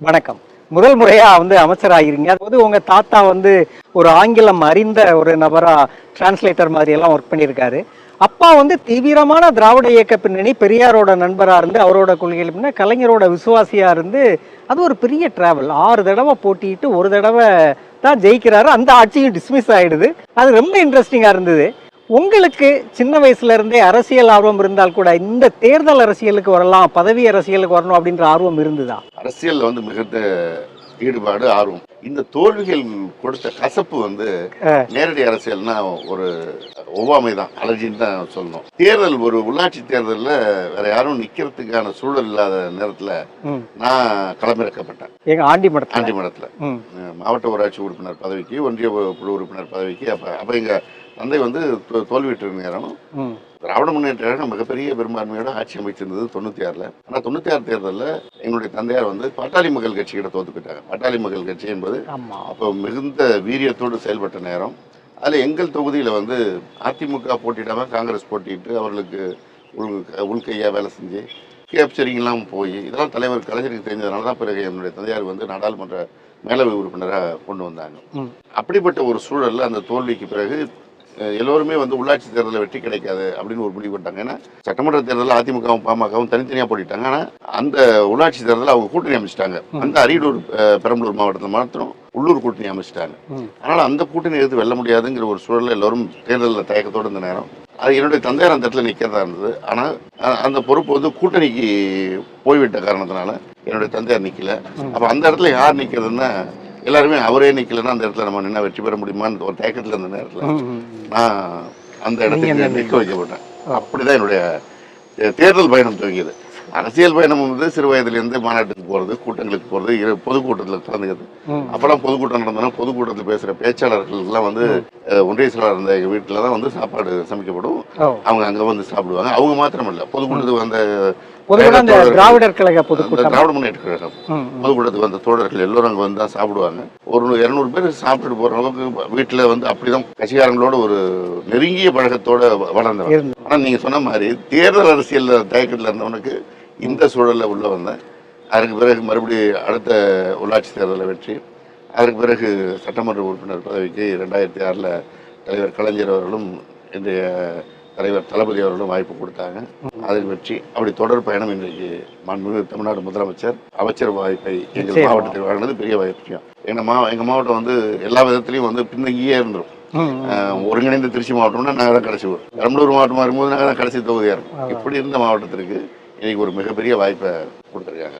வணக்கம். முதல் முறையா வந்து அமைச்சராகிறீங்க அதாவது உங்க தாத்தா வந்து ஒரு ஆங்கிலம் அறிந்த ஒரு நபரா டிரான்ஸ்லேட்டர் மாதிரி எல்லாம் ஒர்க் பண்ணியிருக்காரு. அப்பா வந்து தீவிரமான திராவிட இயக்க பின்னணி பெரியாரோட நண்பராக இருந்து அவரோட கொள்கைகள் பின்ன கலைஞரோட விசுவாசியாக இருந்து அது ஒரு பெரிய டிராவல் ஆறு தடவை போட்டிட்டு ஒரு தடவை தான் ஜெயிக்கிறாரு. அந்த ஆட்சியும் டிஸ்மிஸ் ஆகிடுது அது ரொம்ப இன்ட்ரெஸ்டிங்காக இருந்தது. உங்களுக்கு சின்ன வயசுல இருந்தே அரசியல் ஆர்வம் இருந்தால் கூட இந்த தேர்தல் அரசியலுக்கு வரலாம் பதவி அரசியலுக்கு வரணும் அப்படின்ற ஆர்வம் இருந்ததா? அரசியல்ல வந்து மிகுந்த ஈடுபாடு ஆர்வம். இந்த தோல்விகள் கொடுத்த கசப்பு வந்து நேரடி அரசியல்னா ஒரு ஒவ்வாமை தான் அலர்ஜின்னு தான் சொல்லணும். தேர்தல் ஒரு உள்ளாட்சி தேர்தலில் வேற யாரும் நிக்கிறதுக்கான சூழல் இல்லாத நேரத்துல. நான் களமிறக்கப்பட்டேன். எங்க ஆண்டி மடத்துல? ஆண்டிமடத்தில் ம். மாவட்ட ஊராட்சி உறுப்பினர் பதவிக்கு ஒன்றிய குழு உறுப்பினர் பதவிக்கு அப்போ அப்போ எங்கள் தந்தை வந்து தோ- தோல்வியுற்ற நேரம் திராவிட முன்னேற்ற கழகம் மிகப்பெரிய பெரும்பான்மையோட ஆட்சி அமைச்சிருந்தது தொண்ணூத்தி ஆறுல ஆனா தொண்ணூத்தி ஆறு தேர்தலில் எங்களுடைய தந்தையார் வந்து பாட்டாளி மக்கள் கட்சிகிட்ட தோத்து போயிட்டாங்க. பாட்டாளி மக்கள் கட்சி என்பது அப்போ மிகுந்த வீரியத்தோடு செயல்பட்ட நேரம். அதில் எங்கள் தொகுதியில் வந்து அதிமுக போட்டியிடாம காங்கிரஸ் போட்டியிட்டு அவர்களுக்கு உள் உள்கையாக வேலை செஞ்சு கேப்சரிங்லாம் போய் இதெல்லாம் தலைவர் கலைஞருக்கு தெரிஞ்சதுனால தான் பிறகு என்னுடைய தந்தையார் வந்து நாடாளுமன்ற மேலவை உறுப்பினராக கொண்டு வந்தாங்க. அப்படிப்பட்ட ஒரு சூழல்ல அந்த தோல்விக்கு பிறகு எல்லோருமே வந்து உள்ளாட்சி தேர்தலில் வெற்றி கிடைக்காது அப்படின்னு ஒரு முடிவு பண்ணிட்டாங்க. ஏன்னா சட்டமன்ற தேர்தலில் அதிமுகவும் பாமகவும் தனித்தனியாக போட்டிட்டாங்க. ஆனால் அந்த உள்ளாட்சி தேர்தலில் அவங்க கூட்டணி அமைச்சிட்டாங்க. அந்த அரியலூர் பெரம்பலூர் மாவட்டத்தில் மாத்திரம் உள்ளூர் கூட்டணி அமைச்சிட்டாங்க. அதனால அந்த கூட்டணி எடுத்து வெல்ல முடியாதுங்கிற ஒரு சூழல்ல எல்லாரும் தேர்தலில் தயக்கத்தோடு இருந்த நேரம். அது என்னுடைய தந்தையார் அந்த இடத்துல நிற்கிறதா இருந்தது. ஆனால் அந்த பொறுப்பு வந்து கூட்டணிக்கு போய்விட்ட காரணத்தினால என்னுடைய தந்தையார் நிற்கல அப்போ அந்த இடத்துல யார் நிற்கிறதுன்னா எல்லாருமே அவரே நிற்கலன்னா அந்த இடத்துல நம்ம நின்னா வெற்றி பெற முடியுமான்னு ஒரு தயக்கத்தில் இருந்த நேரத்தில். நான் அந்த என்ன நிற்க வைக்கப்பட்டேன். அப்படிதான் என்னுடைய தேர்தல் பயணம் துவங்கியது. அரசியல் பயணம் வந்து சிறு வயதிலிருந்து மாநாட்டுக்கு போகிறது கூட்டங்களுக்கு போகிறது பொதுக்கூட்டத்தில் கலந்துக்கிறது. ம். அப்போல்லாம் பொதுக்கூட்டம் நடந்ததுன்னா பொதுக்கூட்டத்தில் பேசுகிற பேச்சாளர்களுக்கெல்லாம் வந்து ஒன்றிய செயலாளர் இருந்த எங்கள் வீட்டில் தான் வந்து சாப்பாடு சமைக்கப்படும். அவங்க அங்கே வந்து சாப்பிடுவாங்க. அவங்க மாத்திரம் இல்லை பொதுக்கூட்டத்துக்கு வந்த பொதுவாக அந்த தோழர்கள், திராவிடர் கழக பொதுக்கூட்டம். திராவிட முன்னேற்ற கழகம். பொதுக்கூட்டத்துக்கு வந்த தோழர்கள் எல்லோரும் அங்கே வந்து சாப்பிடுவாங்க. ஒரு இரநூறு பேர் சாப்பிட்டுட்டு போகிற அளவுக்கு வீட்டில் வந்து அப்படிதான் கட்சிக்காரங்களோட ஒரு நெருங்கிய பழக்கத்தோட வ- வளர்ந்தவன். இருந்து ஆனால் நீங்கள் சொன்ன மாதிரி தேர்தல் அரசியலில் தயக்கத்தில் இருந்தவனுக்கு இந்த சூழலில் உள்ள வந்தேன் அதற்கு பிறகு மறுபடியும் அடுத்த உள்ளாட்சி தேர்தலில் வெற்றி. அதற்கு பிறகு சட்டமன்ற உறுப்பினர் பதவிக்கு ரெண்டாயிரத்தி ஆறில் தலைவர் கலைஞர் அவர்களும் இன்றைய தலைவர் தளபதி அவர்களும் வாய்ப்பு கொடுத்தாங்க. அதில் வெற்றி. அப்படி தொடர் பயணம் இன்றைக்கு மாண்புமிகு தமிழ்நாடு முதலமைச்சர் அமைச்சர் வாய்ப்பை எங்கள். மாவட்டத்தில் வழங்கினது பெரிய விஷயம் எங்கள் மா எங்கள் மாவட்டம் வந்து எல்லா விதத்துலையும் வந்து பின்தங்கியே இருந்துரும். ம், ம். ஆஹ் ஒருங்கிணைந்த திருச்சி மாவட்டம்னா நாங்கள் தான் கடைசி ஊர். பெரம்பலூர் மாவட்டமாக இருக்கும்போது நாங்கள் தான் கடைசி தொகுதியாக இருக்கும் இப்படி இருந்த மாவட்டத்திற்கு இன்னைக்கு ஒரு மிகப்பெரிய வாய்ப்பை கொடுத்துருக்காங்க.